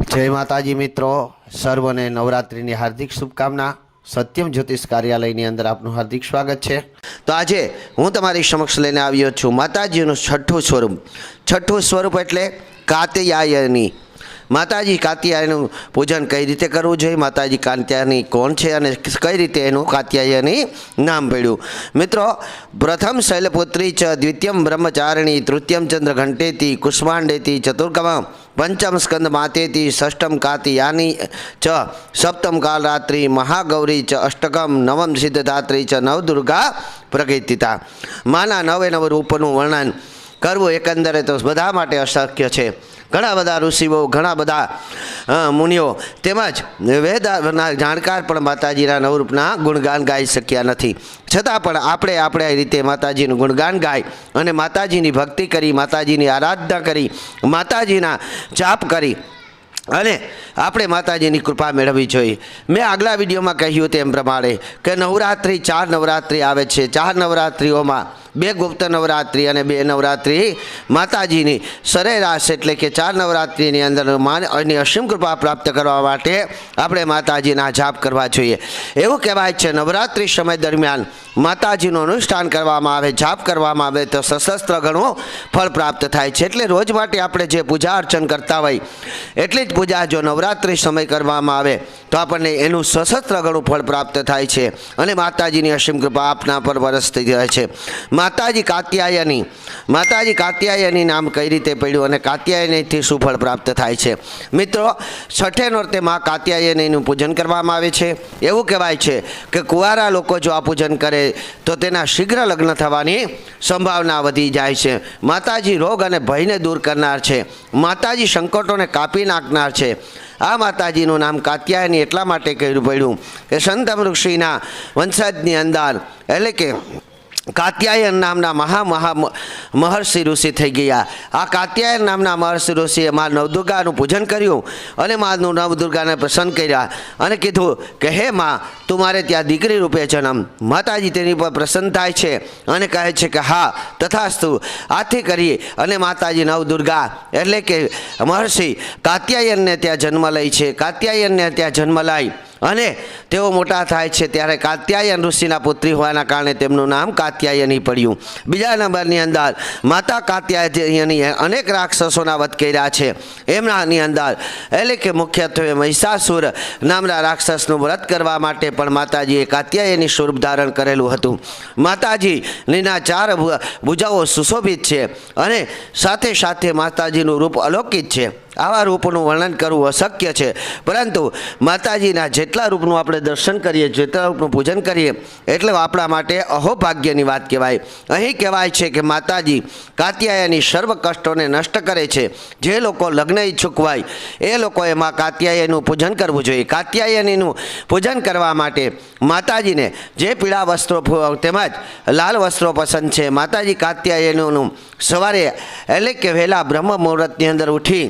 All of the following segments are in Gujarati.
જય માતાજી મિત્રો. સર્વને નવરાત્રિની હાર્દિક શુભકામના. સત્યમ જ્યોતિષ કાર્યાલયની અંદર આપનું હાર્દિક સ્વાગત છે. તો આજે હું તમારી સમક્ષ લઈને આવ્યો છું માતાજીનું છઠ્ઠું સ્વરૂપ. છઠ્ઠું સ્વરૂપ એટલે કાત્યાયની માતાજી કાત્યાયનું પૂજન કઈ રીતે કરવું જોઈએ? માતાજી કાત્યાયની કોણ છે અને કઈ રીતે એનું કાત્યાયની નામ પડ્યું? મિત્રો, પ્રથમ શૈલપુત્રી ચ, દ્વિતીયમ બ્રહ્મચારિણી, તૃતીયમ ચંદ્ર ઘંટેતી કુષ્માંડેતી, ચતુર્ગમ પંચમ સ્કંદ માતેતી ષષ્ટમ કાતિયાની ચ, સપ્તમ કાલરાત્રિ, મહાગૌરી ચ, અષ્ટકમ નવમ સિદ્ધધાત્રી ચ, નવદુર્ગા પ્રકૃતિતા માના નવે નવ રૂપનું વર્ણન કરવું એકંદરે તો બધા માટે અશક્ય છે. ઘણા બધા ઋષિઓ, ઘણા બધા મુનિઓ તેમજ વેદના જાણકાર પણ માતાજીના નવરૂપના ગુણગાન ગાઈ શક્યા નથી. છતાં પણ આપણે આપણે રીતે માતાજીનું ગુણગાન ગાય અને માતાજીની ભક્તિ કરી, માતાજીની આરાધના કરી, માતાજીના જાપ કરી અને આપણે માતાજીની કૃપા મેળવવી જોઈએ. મેં આગલા વિડીયોમાં કહ્યું તેમ પ્રમાણે કે નવરાત્રિ, ચાર નવરાત્રિ આવે છે. ચાર નવરાત્રિઓમાં બે ગુપ્ત નવરાત્રિ અને બે નવરાત્રિ માતાજીની. સરેરાશ એટલે કે ચાર નવરાત્રિની અંદર માન અને અસીમ કૃપા પ્રાપ્ત કરવા માટે આપણે માતાજીના જાપ કરવા જોઈએ. એવું કહેવાય છે, નવરાત્રિ સમય દરમિયાન માતાજીનું અનુષ્ઠાન કરવામાં આવે, જાપ કરવામાં આવે તો સશસ્ત્ર ગણો ફળ પ્રાપ્ત થાય છે. એટલે રોજ માટે આપણે જે પૂજા અર્ચન કરતા હોય, એટલી જ પૂજા જો નવરાત્રિ સમય કરવામાં આવે તો આપણને એનું સશસ્ત્ર ગણું ફળ પ્રાપ્ત થાય છે અને માતાજીની અસીમ કૃપા આપના પર વરસતી રહે છે. માતાજી કાત્યાયની માતાજી કાત્યાયની નામ કઈ રીતે પડ્યું અને કાત્યાયનીથી સુફળ પ્રાપ્ત થાય છે? મિત્રો, છઠ્ઠે નોરતે મા કાત્યાયનીનું પૂજન કરવામાં આવે છે. એવું કહેવાય છે કે કુંવારા લોકો જો આ પૂજન કરે, તો તેના શીઘ્ર લગ્ન થવાની સંભાવના વધી જાય છે. માતાજી રોગ અને ભયને દૂર કરનાર છે. માતાજી સંકટોને કાપી નાખનાર છે. આ માતાજીનું નામ કાત્યાયની એટલા માટે કહ્યું પડ્યું કે સંતમ ઋષિના વંશજની અંદર, એટલે કે કાત્યાયન નામના મહા મહા મહર્ષિ ઋષિ થઈ ગયા. આ કાત્યાયન નામના મહર્ષિ ઋષિએ મા નવદુર્ગાનું પૂજન કર્યું અને મા નવદુર્ગાને પ્રસન્ન કર્યા અને કીધું કે, હે માં, તું મારે ત્યાં દીકરી રૂપે જન્મ. માતાજી તેની પર પ્રસન્ન થાય છે અને કહે છે કે, હા, તથાસ્તુ. આથી કરી અને માતાજી નવદુર્ગા એટલે કે મહર્ષિ કાત્યાયનને ત્યાં જન્મ લઈ છે. કાત્યાયનને ત્યાં જન્મ લઈ અને તેઓ મોટા થાય છે ત્યારે કાત્યાયન ઋષિના પુત્રી હોવાના કારણે તેમનું નામ કાત્યાયની પડ્યું. બીજા નંબરની અંદર માતા કાત્યાયની અનેક રાક્ષસોના વધ કર્યા છે. એમનાની અંદર એટલે કે મુખ્યત્વે મહિષાસુર નામના રાક્ષસનું વ્રત કરવા માટે પણ માતાજીએ કાત્યાયની સ્વરૂપ ધારણ કરેલું હતું. માતાજીના ચાર ભુજાઓ સુશોભિત છે અને સાથે સાથે માતાજીનું રૂપ અલૌકિક છે. આવા રૂપનું વર્ણન કરવું અશક્ય છે. પરંતુ માતાજીના જેટલા રૂપનું આપણે દર્શન કરીએ, જેટલા રૂપનું પૂજન કરીએ, એટલે આપણા માટે અહોભાગ્યની વાત કહેવાય. અહીં કહેવાય છે કે માતાજી કાત્યાયની સર્વ કષ્ટોને નષ્ટ કરે છે. જે લોકો લગ્ન ઈચ્છુક હોય, એ લોકોએ માં કાત્યાયનું પૂજન કરવું જોઈએ. કાત્યાયનીનું પૂજન કરવા માટે માતાજીને જે પીળા વસ્ત્રો તેમજ લાલ વસ્ત્રો પસંદ છે, માતાજી કાત્યાયનનું સવારે એટલે કે વહેલા બ્રહ્મ મુહૂર્તની અંદર ઉઠી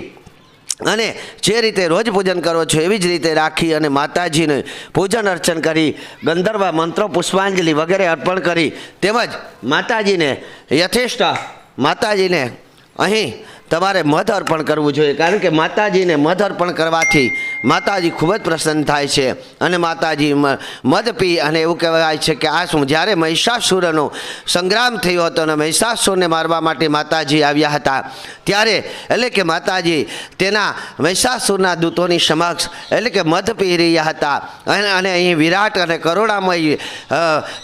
અને જે રીતે રોજ પૂજન કરો છો એવી જ રીતે રાખી અને માતાજીને પૂજન અર્ચન કરી, ગંધર્વ મંત્રો, પુષ્પાંજલિ વગેરે અર્પણ કરી, તેમજ માતાજીને યથેષ્ટ માતાજીને અહીં તમારે મધ અર્પણ કરવું જોઈએ, કારણ કે માતાજીને મધ અર્પણ કરવાથી માતાજી ખૂબ જ પ્રસન્ન થાય છે અને માતાજી મધ પી અને એવું કહેવાય છે કે આ શું, જ્યારે મહિષાસુરનો સંગ્રામ થયો હતો અને મહિષાસુરને મારવા માટે માતાજી આવ્યા હતા, ત્યારે એટલે કે માતાજી તેના મહિષાસુરના દૂતોની સમક્ષ એટલે કે મધ પી રહ્યા હતા. અને અહીં વિરાટ અને કરુણામય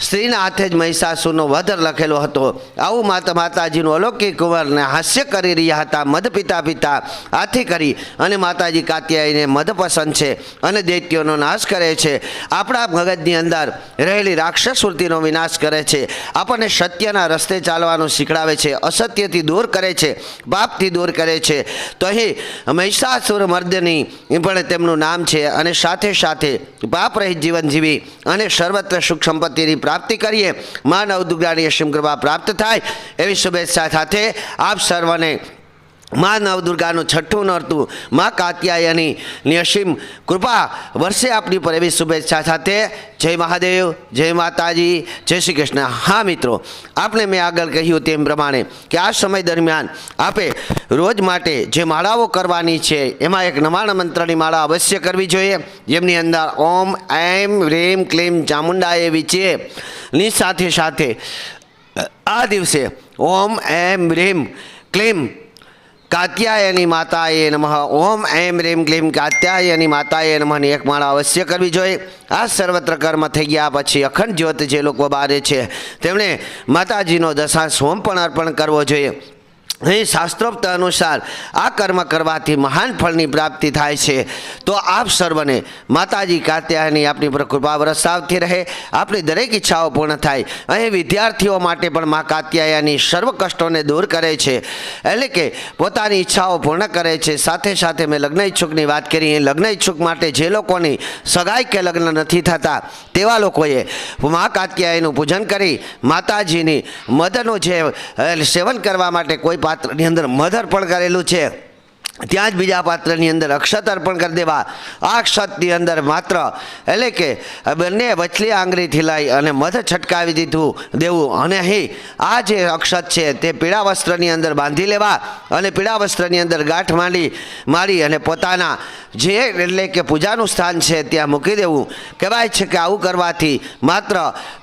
સ્ત્રીના હાથે જ મહિષાસુરનો વધ લખેલો હતો. આવું માતા, માતાજીનું અલૌકિક કુંવરને હાસ્ય કરી રહ્યા હતા મધ પિતા પિતા, આથી કરી અને માતાજી કાત્યાયને મધ પસંદ છે અને દૈત્યોનો નાશ કરે છે. આપણા મગજની અંદર રહેલી રાક્ષસ વૃત્તિનો વિનાશ કરે છે. આપણને સત્યના રસ્તે ચાલવાનું શીખડાવે છે, અસત્યથી દૂર કરે છે, પાપથી દૂર કરે છે. તો અહીં મહિષાસુર મર્દની પણ તેમનું નામ છે અને સાથે સાથે પાપ રહિત જીવન જીવી અને સર્વત્ર સુખ સંપત્તિની પ્રાપ્તિ કરીએ. માનવ નવદુર્ગાની અસીમ પ્રાપ્ત થાય. એવી શુભેચ્છા સાથે આપ સર્વને મા નવદુર્ગાનું છઠ્ઠું નોરતું, મા કાત્યાયની ની કૃપા વર્ષે આપની પર એવી શુભેચ્છા સાથે. જય મહાદેવ, જય માતાજી, જય શ્રી કૃષ્ણ. હા, મિત્રો આપણે મેં આગળ કહ્યું તેમ પ્રમાણે કે આ સમય દરમિયાન આપે રોજ માટે જે માળાઓ કરવાની છે, એમાં એક નવાણ મંત્રની માળા અવશ્ય કરવી જોઈએ. જેમની અંદર ઓમ એમ રેમ, ક્લેમ એવી વિચે ની સાથે સાથે આ દિવસે ઓમ એમ રેમ, ક્લેમ કાત્યાયની માતાએ નમઃ. ઓમ એમ રેમ ક્લીમ કાત્યાયની માતાએ નમઃની એક માળા અવશ્ય કરવી જોઈએ. આ સર્વત્ર કર્મ થઈ ગયા પછી અખંડ જ્યોત જે લોકો બારે છે, તેમણે માતાજીનો દશાંશ હોમ પણ અર્પણ કરવો જોઈએ. અહીં શાસ્ત્રોક્ત અનુસાર આ કર્મ કરવાથી મહાન ફળની પ્રાપ્તિ થાય છે. તો આપ સર્વને માતાજી કાત્યાયની આપણી પર કૃપા વરસાવતી રહે. આપણી દરેક ઈચ્છાઓ પૂર્ણ થાય. અહીં વિદ્યાર્થીઓ માટે પણ મા કાત્યાયની સર્વ કષ્ટોને દૂર કરે છે. એટલે કે પોતાની ઈચ્છાઓ પૂર્ણ કરે છે. સાથે સાથે મેં લગ્ન ઈચ્છુકની વાત કરી. એ લગ્ન ઈચ્છુક માટે જે લોકોની સગાઈ કે લગ્ન નથી થતા, તેવા લોકોએ મા કાત્યાયનું પૂજન કરી માતાજીની મધનું જે સેવન કરવા માટે કોઈ પાત્રની અંદર મધર પણ કરેલું છે. ત્યાં જ બીજા પાત્રની અંદર અક્ષત અર્પણ કરી દેવા. આ અક્ષતની અંદર માત્ર એટલે કે બંને વચલી આંગળીથી લઈ અને મધ છટકાવી દીધું દેવું. અને અહીં આ જે અક્ષત છે તે પીળા વસ્ત્રની અંદર બાંધી લેવા અને પીળા વસ્ત્રની અંદર ગાંઠ માંડી, મારી અને પોતાના જે એટલે કે પૂજાનું સ્થાન છે ત્યાં મૂકી દેવું. કહેવાય છે કે આવું કરવાથી માત્ર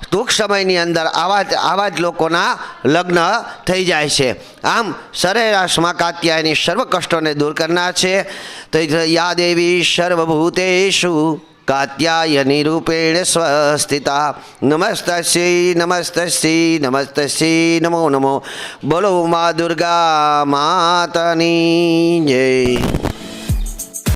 ટૂંક સમયની અંદર આવા જ આવા જ લોકોના લગ્ન થઈ જાય છે. આમ સરેરાશ મા કાત્યાયની સર્વ કષ્ટોને દૂર કરનાર છે. તો યા દેવી સર્વભૂતેશુ કાત્યાયની રૂપેણ સ્વસ્થિતા. નમસ્તસ્ય નમસ્તસ્ય નમસ્તસ્ય નમો નમો. બોલો મા દુર્ગા માતાની જય.